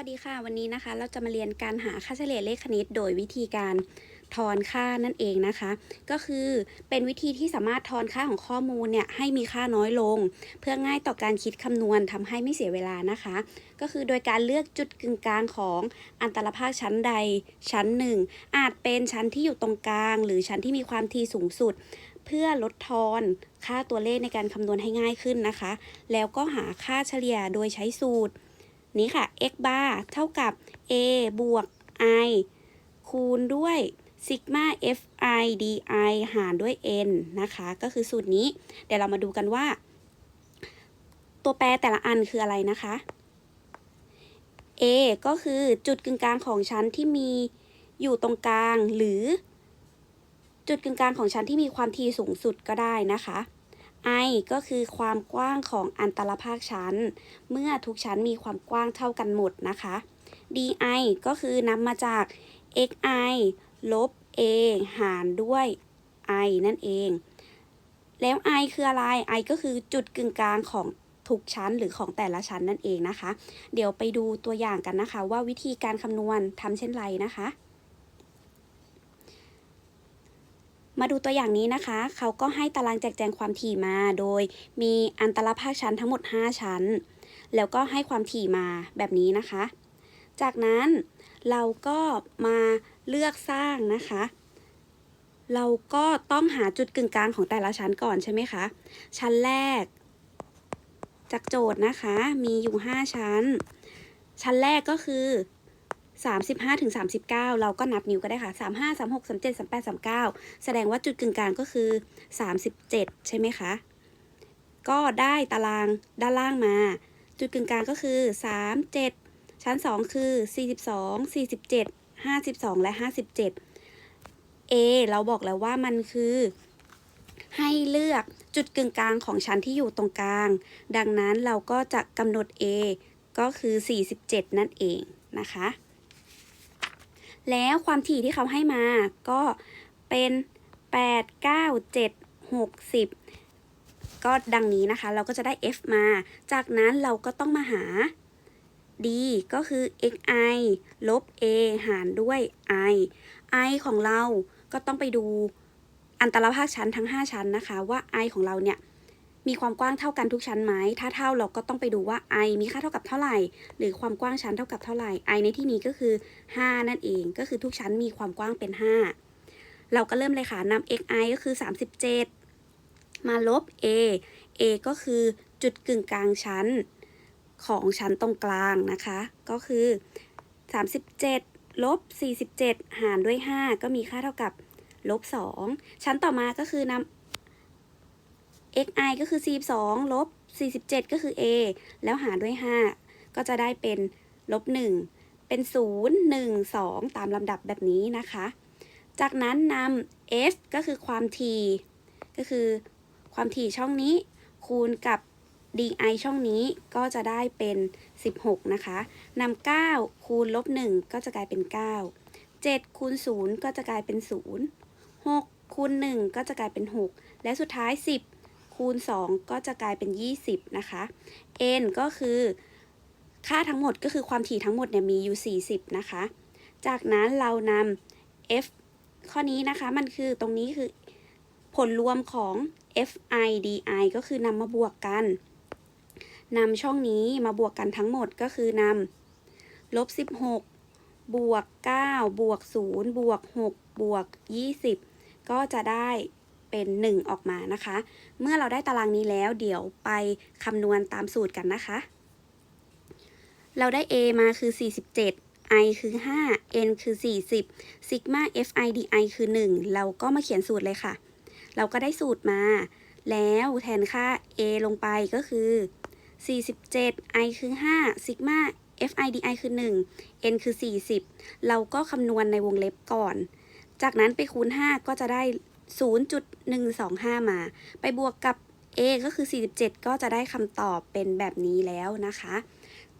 วัสดีค่ะ วันนี้นะคะ เราจะมาเรียนการหาค่าเฉลี่ยเลขคณิต โดยวิธีการทอนค่านั่นเองนะคะ ก็คือเป็นวิธีที่สามารถทอนค่าของข้อมูลเนี่ยให้มีค่าน้อยลง เพื่อง่ายต่อการคิดคำนวณทำให้ไม่เสียเวลานะคะ ก็คือโดยการเลือกจุดกึ่งกลางของอันตรภาคชั้นใดชั้นหนึ่งอาจเป็นชั้นที่อยู่ตรงกลาง หรือชั้นที่มีความถี่สูงสุด เพื่อลดทอนค่าตัวเลขในการคำนวณให้ง่ายขึ้นนะคะ แล้วก็หาค่าเฉลี่ยโดยใช้สูตร นี้ค่ะ x bar เท่ากับ a บวก i คูณด้วยซิกมา fi di หารด้วย n นะคะ ก็คือสูตรนี้ เดี๋ยวเรามาดูกันว่า ตัวแปรแต่ละอันคืออะไรนะคะ a ก็คือจุดกึ่งกลางของชั้นที่มีอยู่ตรงกลางหรือ จุดกึ่งกลางของชั้นที่มีความถี่สูงสุดก็ได้นะคะ i ก็คือความกว้างของอันตรภาคชั้น เมื่อทุกชั้นมีความกว้างเท่ากันหมดนะคะ di ก็คือนำมาจาก xi ลบ a หารด้วย i นั่นเอง แล้ว i คืออะไร i ก็คือจุดกึ่งกลางของทุกชั้นหรือของแต่ละชั้นนั่นเองนะคะ เดี๋ยวไปดูตัวอย่างกันนะคะ ว่าวิธีการคำนวณทำเช่นไรนะคะ มาดูตัวอย่างนี้นะคะ เขาก็ให้ตารางแจกแจงความถี่มา โดยมีอันตรภาคชั้นทั้งหมด 5 ชั้น แล้วก็ให้ความถี่มาแบบนี้นะคะ จากนั้นเราก็มาเลือกสร้างนะคะ เราก็ต้องหาจุดกึ่งกลางของแต่ละชั้นก่อนใช่ไหมคะ ชั้นแรก จากโจทย์นะคะ มีอยู่ 5 ชั้น ชั้นแรกก็คือ 35ถึง39 เราก็นับนิ้วก็ได้ค่ะ 35 36 37 38 39 แสดงว่าจุดกึ่งกลางก็คือ 37 ใช่ไหมคะ ก็ได้ตารางด้านล่างมา จุดกึ่งกลางก็คือ 37 ชั้น 2 คือ 42 47 52 และ 57 A เราบอกแล้วว่ามันคือให้เลือกจุดกึ่งกลางของชั้นที่อยู่ตรงกลาง ดังนั้นเราก็จะกำหนด A ก็คือ 47 นั่นเองนะคะ แล้วความถี่ที่เขาให้มาก็เป็น 8 9 7 6 10ก็ดังนี้นะคะ เราก็จะได้ f มา จากนั้นเราก็ต้องมาหา d ก็คือ xi ลบ a หารด้วย i i ของเราก็ต้องไปดูอันตรภาคชั้นทั้ง 5 ชั้นนะคะ ว่า i ของเราเนี่ย มีความกว้างเท่ากันทุกชั้นไหม ถ้าเท่าเราก็ต้องไปดูว่า i มีค่าเท่ากับเท่าไหร่ หรือความกว้างชั้นเท่ากับเท่าไหร่ i ในที่นี้ก็คือ 5 นั่นเอง ก็คือทุกชั้นมีความกว้างเป็น 5 เราก็เริ่มเลยค่ะนำ xi ก็คือ 37 มาลบ a a ก็คือจุดกึ่งกลางชั้นของชั้นตรงกลางนะคะ ก็คือ 37 ลบ 47 หารด้วย 5 ก็มีค่าเท่ากับลบ 2 ชั้นต่อมาก็คือนำ xi ก็คือ 42 ลบ 47 ก็คือ a แล้วหารด้วย 5 ก็จะได้เป็นลบ 1 เป็น 0 1 2 ตามลำดับแบบนี้นะคะ จากนั้นนำ s ก็คือความถี่ก็คือความถี่ช่องนี้ คูณกับ di ช่องนี้ก็จะได้เป็น 16 นะคะนำ9 คูณลบ 1 ก็จะกลายเป็น 9 7 คูณ 0 ก็จะกลายเป็น 0 6 คูณ 1 ก็จะกลายเป็น 6 และสุดท้าย 10 คูณ 2 ก็จะกลายเป็น 20 นะคะ n ก็คือค่าทั้งหมดก็คือความถี่ทั้งหมดเนี่ยมีอยู่ 40 นะคะ จากนั้นเรานำ f ข้อนี้นะคะมันคือตรงนี้คือผลรวมของ fi di ก็คือนำมาบวกกันนำช่องนี้มาบวกกันทั้งหมดก็คือนำลบ 16 บวก 9 บวก 0 บวก 6 บวก 20 ก็จะได้ เป็น 1 ออกมานะคะ เมื่อเราได้ตารางนี้แล้วเดี๋ยวไปคำนวณตามสูตรกันนะคะ เราได้ a มาคือ 47 i คือ 5 n คือ 40 sigma fi di คือ 1 เราก็มาเขียนสูตรเลยค่ะ เราก็ได้สูตรมา แล้วแทนค่า a ลงไปก็คือ 47 i คือ 5 sigma fi di คือ 1 n คือ 40 เราก็คำนวณในวงเล็บก่อน จากนั้นไปคูณ 5 ก็จะได้ 0.125 มา ไปบวกกับ a ก็คือ 47 ก็จะได้คำตอบเป็นแบบนี้แล้วนะคะ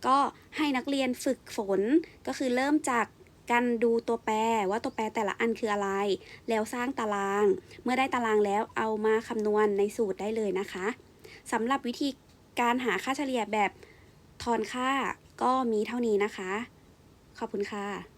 ก็ให้นักเรียนฝึกฝนก็คือเริ่มจากการดูตัวแปรว่าตัวแปรแต่ละอันคืออะไร แล้วสร้างตาราง เมื่อได้ตารางแล้วเอามาคำนวณในสูตรได้เลยนะคะสำหรับวิธีการหาค่าเฉลี่ยแบบทอนค่าก็มีเท่านี้นะคะ ขอบคุณค่ะ